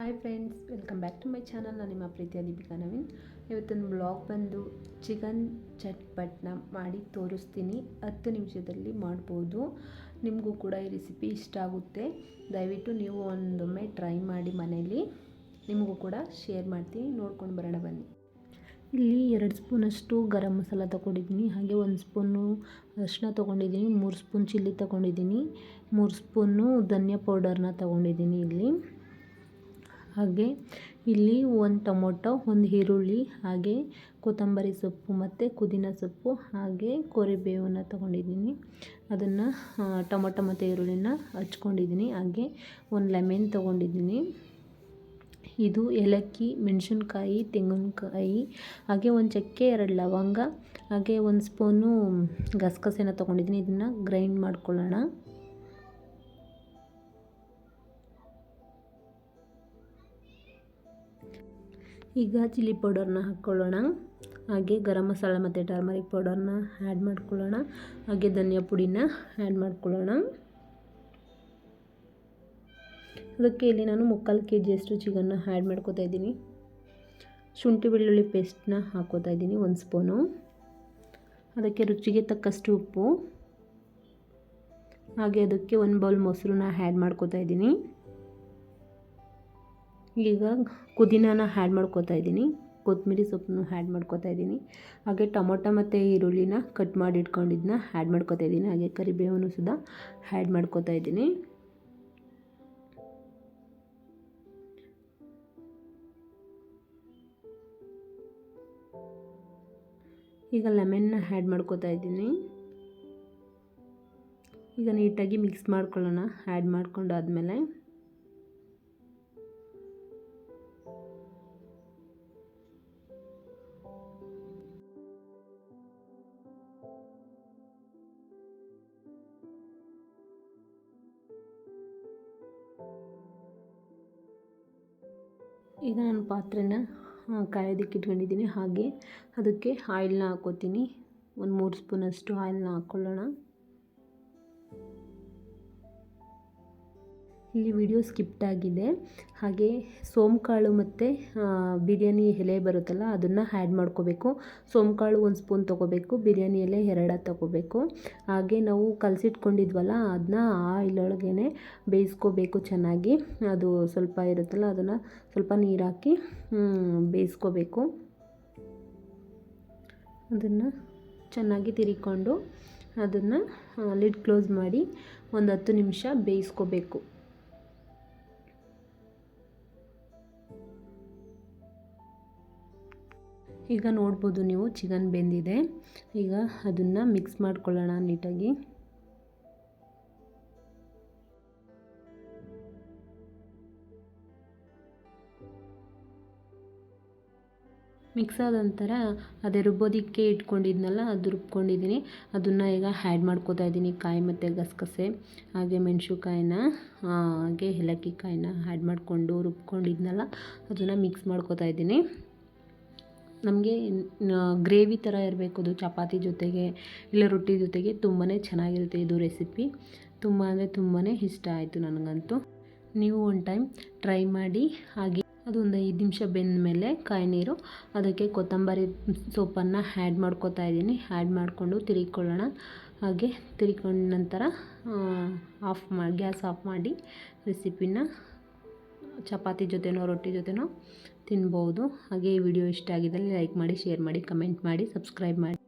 Hi friends welcome back to my channel ನಾನು ನಿಮ್ಮ ಪ್ರೀತಿಯ ದೀಪಿಕಾ ನವೀನ್. ಇವತ್ತೊಂದು ಬ್ಲಾಗ್ ಬಂದು ಚಿಕನ್ ಚಟ್ಪಟ್ನ ಮಾಡಿ ತೋರಿಸ್ತೀನಿ. ಹತ್ತು ನಿಮಿಷದಲ್ಲಿ ಮಾಡ್ಬೋದು. ನಿಮಗೂ ಕೂಡ ಈ ರೆಸಿಪಿ ಇಷ್ಟ ಆಗುತ್ತೆ. ದಯವಿಟ್ಟು ನೀವು ಒಂದೊಮ್ಮೆ ಟ್ರೈ ಮಾಡಿ ಮನೇಲಿ. ನಿಮಗೂ ಕೂಡ ಶೇರ್ ಮಾಡ್ತೀನಿ. ನೋಡ್ಕೊಂಡು ಬರೋಣ ಬನ್ನಿ. ಇಲ್ಲಿ ಎರಡು ಸ್ಪೂನಷ್ಟು ಗರಂ ಮಸಾಲ ತೊಗೊಂಡಿದ್ದೀನಿ. ಹಾಗೆ ಒಂದು ಸ್ಪೂನು ಅರಿಶಿನ ತೊಗೊಂಡಿದ್ದೀನಿ. ಮೂರು ಸ್ಪೂನ್ ಚಿಲ್ಲಿ ತೊಗೊಂಡಿದ್ದೀನಿ. ಮೂರು ಸ್ಪೂನು ಧನಿಯಾ ಪೌಡರ್ನ ತೊಗೊಂಡಿದ್ದೀನಿ ಇಲ್ಲಿ. ಹಾಗೆ ಇಲ್ಲಿ ಒಂದು ಟೊಮೊಟೊ, ಒಂದು ಈರುಳ್ಳಿ, ಹಾಗೆ ಕೊತ್ತಂಬರಿ ಸೊಪ್ಪು ಮತ್ತು ಪುದೀನ ಸೊಪ್ಪು, ಹಾಗೆ ಕೊರಿಬೇವನ್ನ ತೊಗೊಂಡಿದ್ದೀನಿ. ಅದನ್ನು ಟೊಮೊಟೊ ಮತ್ತು ಈರುಳ್ಳಿನ ಹಚ್ಕೊಂಡಿದ್ದೀನಿ. ಹಾಗೆ ಒಂದು ಲೆಮನ್ ತೊಗೊಂಡಿದ್ದೀನಿ. ಇದು ಏಲಕ್ಕಿ, ಮೆಣಸಿನ್ಕಾಯಿ, ತೆಂಗಿನಕಾಯಿ, ಹಾಗೆ ಒಂದು ಚಕ್ಕೆ, ಎರಡು ಲವಂಗ, ಹಾಗೆ ಒಂದು ಸ್ಪೂನು ಗಸಗಸೆನ ತೊಗೊಂಡಿದ್ದೀನಿ. ಇದನ್ನು ಗ್ರೈಂಡ್ ಮಾಡ್ಕೊಳ್ಳೋಣ. ಈಗ ಚಿಲ್ಲಿ ಪೌಡರ್ನ ಹಾಕ್ಕೊಳ್ಳೋಣ. ಹಾಗೆ ಗರಂ ಮಸಾಲ ಮತ್ತು ಟರ್ಮರಿಕ್ ಪೌಡರ್ನ ಆ್ಯಡ್ ಮಾಡ್ಕೊಳ್ಳೋಣ. ಹಾಗೆ ಧನಿಯಾ ಪುಡಿನ ಆ್ಯಡ್ ಮಾಡ್ಕೊಳ್ಳೋಣ. ಅದಕ್ಕೆ ಇಲ್ಲಿ ನಾನು ಮುಕ್ಕಾಲು ಕೆ ಜಿಯಷ್ಟು ಚಿಕನ್ನ ಆ್ಯಡ್ ಮಾಡ್ಕೋತಾ ಇದ್ದೀನಿ. ಶುಂಠಿ ಬೆಳ್ಳುಳ್ಳಿ ಪೇಸ್ಟ್ನ ಹಾಕೋತಾ ಇದ್ದೀನಿ ಒಂದು ಸ್ಪೂನು ಅದಕ್ಕೆ ರುಚಿಗೆ ತಕ್ಕಷ್ಟು ಉಪ್ಪು. ಹಾಗೆ ಅದಕ್ಕೆ ಒಂದು ಬೌಲ್ ಮೊಸರನ್ನ ಆ್ಯಡ್ ಮಾಡ್ಕೋತಾ ಇದ್ದೀನಿ. ಈಗ ಪುದೀನಾನ ಆ್ಯಡ್ ಮಾಡ್ಕೋತಾ ಇದ್ದೀನಿ. ಕೊತ್ತಂಬರಿ ಸೊಪ್ಪನ್ನು ಆ್ಯಡ್ ಮಾಡ್ಕೋತಾ ಇದ್ದೀನಿ. ಹಾಗೆ ಟೊಮೊಟೊ ಮತ್ತು ಈರುಳ್ಳಿನ ಕಟ್ ಮಾಡಿ ಇಟ್ಕೊಂಡಿದ್ದನ್ನ ಆ್ಯಡ್ ಮಾಡ್ಕೋತಾ ಇದ್ದೀನಿ. ಹಾಗೆ ಕರಿಬೇವನ್ನು ಸುದ್ದ ಆ್ಯಡ್ ಮಾಡ್ಕೋತಾ ಇದ್ದೀನಿ. ಈಗ ಲೆಮನ್ನ ಆ್ಯಡ್ ಮಾಡ್ಕೋತಾ ಇದ್ದೀನಿ. ಈಗ ನೀಟಾಗಿ ಮಿಕ್ಸ್ ಮಾಡ್ಕೊಳ್ಳೋಣ. ಆ್ಯಡ್ ಮಾಡ್ಕೊಂಡಾದ್ಮೇಲೆ ಈಗ ನಾನು ಪಾತ್ರೆನ ಕಾಯೋದಕ್ಕೆ ಇಟ್ಕೊಂಡಿದ್ದೀನಿ. ಹಾಗೆ ಅದಕ್ಕೆ ಆಯಿಲ್ನ ಹಾಕೋತೀನಿ ಒಂದು ಮೂರು ಸ್ಪೂನಷ್ಟು ಆಯಿಲ್ನ ಹಾಕ್ಕೊಳ್ಳೋಣ. ಇಲ್ಲಿ ವಿಡಿಯೋ ಸ್ಕಿಪ್ಟ್ ಆಗಿದೆ. ಹಾಗೆ ಸೋಂಕಾಳು ಮತ್ತು ಬಿರಿಯಾನಿ ಎಲೆ ಬರುತ್ತಲ್ಲ, ಅದನ್ನು ಆ್ಯಡ್ ಮಾಡ್ಕೋಬೇಕು. ಸೋಂಕಾಳು ಒಂದು ಸ್ಪೂನ್ ತೊಗೋಬೇಕು, ಬಿರಿಯಾನಿ ಎಲೆ ಎರಡ ತೊಗೋಬೇಕು. ಹಾಗೆ ನಾವು ಕಲಸಿಟ್ಕೊಂಡಿದ್ವಲ್ಲ ಅದನ್ನ ಆ ಇಲ್ಲೊಳಗೇ ಬೇಯಿಸ್ಕೋಬೇಕು ಚೆನ್ನಾಗಿ. ಅದು ಸ್ವಲ್ಪ ಇರುತ್ತಲ್ಲ, ಅದನ್ನು ಸ್ವಲ್ಪ ನೀರು ಹಾಕಿ ಬೇಯಿಸ್ಕೋಬೇಕು. ಅದನ್ನು ಚೆನ್ನಾಗಿ ತಿರಿಕೊಂಡು ಅದನ್ನು ಲಿಡ್ ಕ್ಲೋಸ್ ಮಾಡಿ ಒಂದು ಹತ್ತು ನಿಮಿಷ ಬೇಯಿಸ್ಕೋಬೇಕು. ಈಗ ನೋಡ್ಬೋದು ನೀವು, ಚಿಕನ್ ಬೆಂದಿದೆ. ಈಗ ಅದನ್ನು ಮಿಕ್ಸ್ ಮಾಡ್ಕೊಳ್ಳೋಣ ನೀಟಾಗಿ. ಮಿಕ್ಸ್ ಆದ ನಂತರ ಅದೇ ರುಬ್ಬೋದಕ್ಕೆ ಇಟ್ಕೊಂಡಿದ್ನಲ್ಲ, ಅದು ರುಬ್ಕೊಂಡಿದ್ದೀನಿ. ಅದನ್ನು ಈಗ ಆ್ಯಡ್ ಮಾಡ್ಕೋತಾ ಇದ್ದೀನಿ, ಕಾಯಿ ಮತ್ತು ಗಸಗಸೆ, ಹಾಗೆ ಮೆಣಸುಕಾಯಿನ ಹಾಗೆ ಏಲಕ್ಕಿ ಕಾಯಿನ ಆ್ಯಡ್ ಮಾಡಿಕೊಂಡು ರುಬ್ಕೊಂಡಿದ್ನಲ್ಲ, ಅದನ್ನು ಮಿಕ್ಸ್ ಮಾಡ್ಕೋತಾ ಇದ್ದೀನಿ. ನಮಗೆ ಗ್ರೇವಿ ಥರ ಇರಬೇಕು ಅದು ಚಪಾತಿ ಜೊತೆಗೆ ಇಲ್ಲ ರೊಟ್ಟಿ ಜೊತೆಗೆ ತುಂಬಾ ಚೆನ್ನಾಗಿರುತ್ತೆ ಇದು ರೆಸಿಪಿ. ತುಂಬ ಅಂದರೆ ತುಂಬಾ ಇಷ್ಟ ಆಯಿತು ನನಗಂತೂ. ನೀವು ಒನ್ ಟೈಮ್ ಟ್ರೈ ಮಾಡಿ, ಹಾಗೆ ಅದೊಂದು ಐದು ನಿಮಿಷ ಬೆಂದ ಮೇಲೆ ಕಾಯಿ ನೀರು, ಅದಕ್ಕೆ ಕೊತ್ತಂಬರಿ ಸೊಪ್ಪನ್ನು ಆ್ಯಡ್ ಮಾಡ್ಕೋತಾ ಇದ್ದೀನಿ. ಆ್ಯಡ್ ಮಾಡಿಕೊಂಡು ತಿರುಗಿಕೊಳ್ಳೋಣ. ಹಾಗೆ ತಿರುಗಿಕೊಂಡ ನಂತರ ಆಫ್ ಮಾಡಿ ಗ್ಯಾಸ್ ಆಫ್ ಮಾಡಿ ರೆಸಿಪಿನ ಚಪಾತಿ ಜೊತೆನೋ, ರೊಟ್ಟಿ ಜೊತೆನೋ ತಿನ್ಬೋದು. ಹಾಗೆ ಈ ವಿಡಿಯೋ ಇಷ್ಟ ಆಗಿದ್ದಲ್ಲಿ ಲೈಕ್ ಮಾಡಿ, ಶೇರ್ ಮಾಡಿ, ಕಮೆಂಟ್ ಮಾಡಿ, ಸಬ್ಸ್ಕ್ರೈಬ್ ಮಾಡಿ.